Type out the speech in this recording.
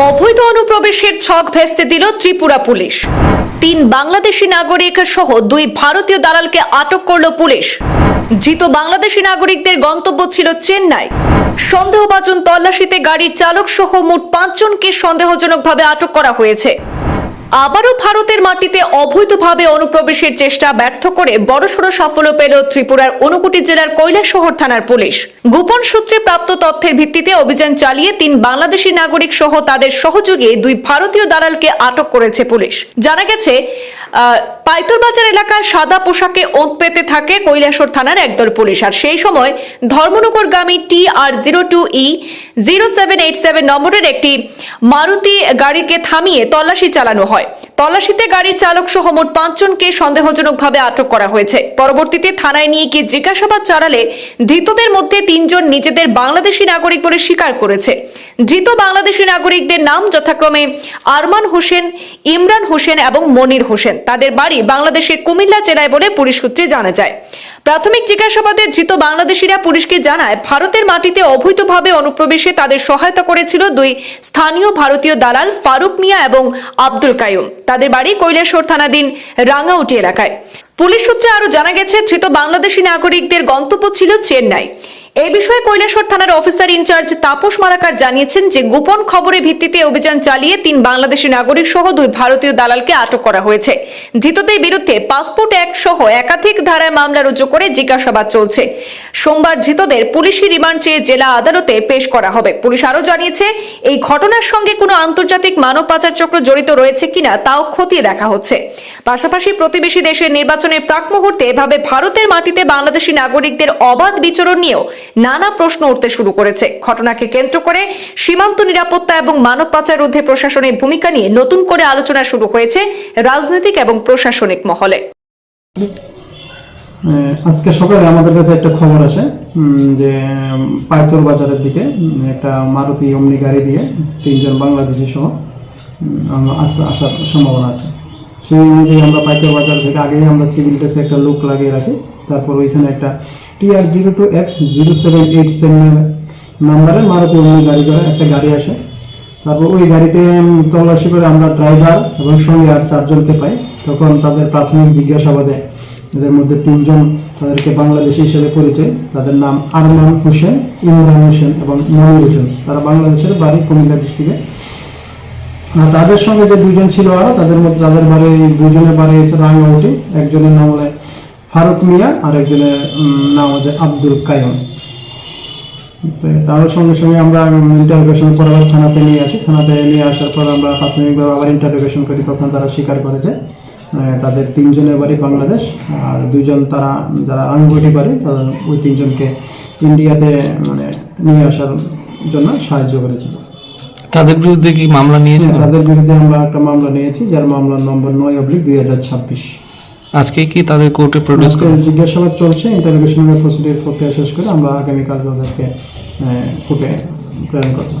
অবৈধ অনুপ্রবেশের ছক ভেস্তে দিল ত্রিপুরা পুলিশ। তিন বাংলাদেশি নাগরিক সহ দুই ভারতীয় দালালকে আটক করল পুলিশ। ধৃত বাংলাদেশি নাগরিকদের গন্তব্য ছিল চেন্নাই। সন্দেহভাজন তল্লাশিতে গাড়ির চালক সহ মোট পাঁচজনকে সন্দেহজনকভাবে আটক করা হয়েছে। আবারও ভারতের মাটিতে অবৈধভাবে অনুপ্রবেশের চেষ্টা ব্যর্থ করে বড়সড় সাফল্য পেল ত্রিপুরার অনুকুটি জেলার কৈলাসহর থানার পুলিশ। গোপন সূত্রে প্রাপ্ত তথ্যের ভিত্তিতে অভিযান চালিয়ে তিন বাংলাদেশি নাগরিক সহ তাদের সহযোগে দুই ভারতীয় দালালকে আটক করেছে পুলিশ। জানা গেছে পাইতরবাজার এলাকায় সাদা পোশাকে ওঁত পেতে থাকে কৈলাসর থানার একদল পুলিশ। আর সেই সময় ধর্মনগরগামী T R zero two E zero seven eight seven নম্বরের একটি মারুতি গাড়িকে থামিয়ে তল্লাশি চালানো হয়। তল্লাশিতে গাড়ির চালক সহ মোট পাঁচজনকে সন্দেহজনকভাবে আটক করা হয়েছে। পরবর্তীতে থানায় নিয়ে গিয়ে জিজ্ঞাসাবাদ চালালে ধৃতদের মধ্যে তিনজন নিজেদের বাংলাদেশি নাগরিক বলে স্বীকার করেছে। ধৃত বাংলাদেশি নাগরিকদের নাম যথাক্রমে আরমান হোসেন, ইমরান হোসেন এবং মনির হোসেন। তাদের বাড়ি বাংলাদেশের কুমিল্লা জেলায় বলে পুলিশ সূত্রে জানা যায়। প্রাথমিক জিজ্ঞাসাবাদে ধৃত বাংলাদেশিরা পুলিশকে জানায়, ভারতের মাটিতে অবৈধভাবে অনুপ্রবেশে তাদের সহায়তা করেছিল দুই স্থানীয় ভারতীয় দালাল ফারুক মিয়া এবং আব্দুল কায়ুম তাদের বাড়ি কৈলাসহর থানাধীন রাঙ্গাউটি এলাকায়। পুলিশ সূত্রে আরও জানা গেছে, ধৃত বাংলাদেশি নাগরিকদের গন্তব্য ছিল চেন্নাই। এই বিষয়ে কৈলাসর থানার অফিসার ইনচার্জ তাপস মালাকার জানিয়েছেন যে, গোপন খবরের ভিত্তিতে অভিযান চালিয়ে তিন বাংলাদেশি নাগরিক সহ দুই ভারতীয় দালালকে আটক করা হয়েছে। ধৃতদের বিরুদ্ধে পাসপোর্ট অ্যাক্ট সহ একাধিক ধারায় মামলা রুজু করে জিজ্ঞাসাবাদ চলছে। সোমবার ধৃতদের পুলিশি রিমান্ড চেয়ে জেলা আদালতে পেশ করা হবে। পুলিশ আরও জানিয়েছে, এই ঘটনার সঙ্গে কোনো আন্তর্জাতিক মানব পাচার চক্র জড়িত রয়েছে কিনা তাও খতিয়ে দেখা হচ্ছে। পাশাপাশি প্রতিবেশী দেশের নির্বাচনের প্রাক মুহূর্তে এভাবে ভারতের মাটিতে বাংলাদেশি নাগরিকদের অবাধ বিচরণ নিয়েও নানা প্রশ্ন উঠতে শুরু করেছে। ঘটনাকে কেন্দ্র করে সীমান্ত নিরাপত্তা এবং মানব পাচার রোধে প্রশাসনের ভূমিকা নিয়ে নতুন করে আলোচনা শুরু হয়েছে রাজনৈতিক এবং প্রশাসনিক মহলে। আজকে সকালে আমাদের কাছে একটা খবর আসে যে পায়তর বাজারের দিকে একটা মারুতি অমনি গাড়ি দিয়ে তিনজন বাংলাদেশি সহ আসতে আসার সম্ভাবনা আছে। সেই অনুযায়ী আমরা পাইতর বাজার থেকে আগেই আমরা সিভিল ড্রেসে একটা লুক লাগিয়ে রাখি। তারপর ওইখানে একটা TR zero two F zero seven eight seven নাম্বারের মারুতি অমনি গাড়ি করে একটা গাড়ি আসে। তারপর ওই গাড়িতে তল্লাশি করে আমরা ড্রাইভার এবং সঙ্গে আর চারজনকে পাই। তখন তাদের প্রাথমিক জিজ্ঞাসাবাদে এদের মধ্যে তিনজন তাদেরকে বাংলাদেশি হিসেবে পরিচয়। তাদের নাম আরমান হোসেন, ইমরান হোসেন এবং মনির হোসেন। তারা বাংলাদেশের বাড়ি কুমিল্লা ডিস্ট্রিক্টে। আর তাদের সঙ্গে যে দুজন ছিল আরও, তাদের মধ্যে তাদের বাড়ি, দুজনের বাড়ি রাঙ্গাউটি একজনের নাম হলো ফারুক মিয়া আর একজনের নাম হচ্ছে আব্দুল কায়ম তো তার সঙ্গে সঙ্গে আমরা ইন্টারোগেশন পর থানাতে নিয়ে আসি। থানাতে নিয়ে আসার পর আমরা প্রাথমিকভাবে আবার ইন্টারোগেশন করি তখন তারা স্বীকার করে যে তাদের তিনজনের বাড়ি বাংলাদেশ। আর দুজন তারা যারা আঙ্গুটি বাড়ি তাদের ওই তিনজনকে ইন্ডিয়াতে মানে নিয়ে আসার জন্য সাহায্য করেছিল তাদের বিরুদ্ধে কি মামলা নিয়েছে হ্যাঁ, তাদের বিরুদ্ধে আমরা একটা মামলা নিয়েছি যার মামলার নম্বর নয় অব্লিক দুই হাজার ছাব্বিশ। আজকে কি তাদের কোর্টে প্রডিউস করে? জিজ্ঞাসাবাদ চলছে ইন্টারোগেশনের প্রসিডিউর প্রক্রিয়া শেষ করে আমরা আগামীকাল ওদেরকে কোর্টে প্রেরণ করব।